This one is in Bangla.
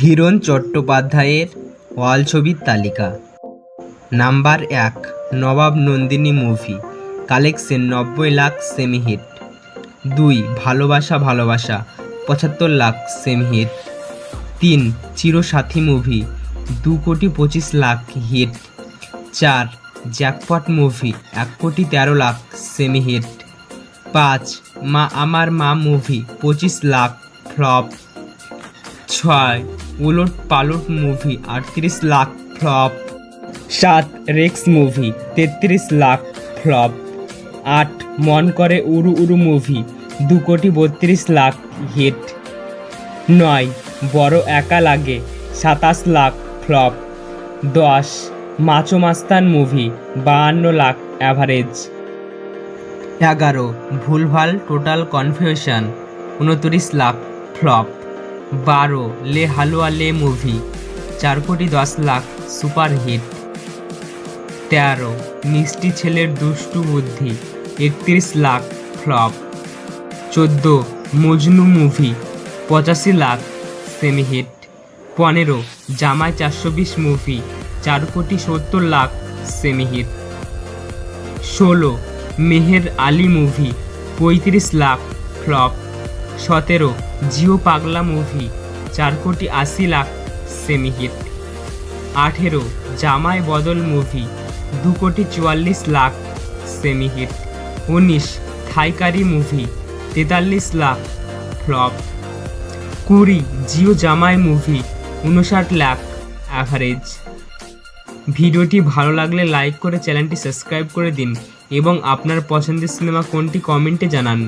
হিরণ চট্টোপাধ্যায়ের ওয়াল ছবির তালিকা। নাম্বার এক, নবাব নন্দিনী মুভি, কালেকশন নব্বই লাখ সেমি হিট দুই, ভালোবাসা ভালোবাসা, পঁচাত্তর লাখ সেমি হিট তিন, চিরসাথী মুভি, দু কোটি পঁচিশ লাখ হিট। চার, জ্যাকপট মুভি, এক কোটি তেরো লাখ সেমি হিট পাঁচ, মা আমার মা মুভি, পঁচিশ লাখ ফ্লপ। ছয়, উলট পালট মুভি আটত্রিশ লাখ ফ্লপ সাত রেক্স মুভি তেত্রিশ লাখ ফ্লপ আট, মন করে উড়ু উড়ু মুভি দু কোটি বত্রিশ লাখ হিট নয়, বড় একা লাগে, সাতাশ লাখ ফ্লপ দশ, মাচো মাস্তান মুভি বাহান্ন লাখ অ্যাভারেজ এগারো, ভুলভাল টোটাল কনফিউশন উনত্রিশ লাখ ফ্লপ বারো লে হালুয়া লে মুভি, চার কোটি দশ লাখ সুপার হিট তেরো, মিষ্টি ছেলের দুষ্টু বুদ্ধি, একত্রিশ লাখ ফ্লপ। চোদ্দ, মজনু মুভি, পঁচাশি লাখ সেমি হিট পনেরো, জামাই চারশো বিশ মুভি, চার কোটি সত্তর লাখ সেমি হিট ষোলো, মেহের আলী মুভি, পঁয়ত্রিশ লাখ ফ্লপ। সতেরো, জিও পাগলা মুভি চার কোটি আশি লাখ সেমি হিট আঠেরো, জামাই বদল মুভি দু কোটি চুয়াল্লিশ লাখ সেমি হিট উনিশ, থাইকারি মুভি তেতাল্লিশ লাখ ফ্লপ কুড়ি, জিও জামাই মুভি উনষাট লাখ অ্যাভারেজ ভিডিওটি ভালো লাগলে লাইক করে চ্যানেলটি সাবস্ক্রাইব করে দিন এবং আপনার পছন্দের সিনেমা কোনটি কমেন্টে জানান।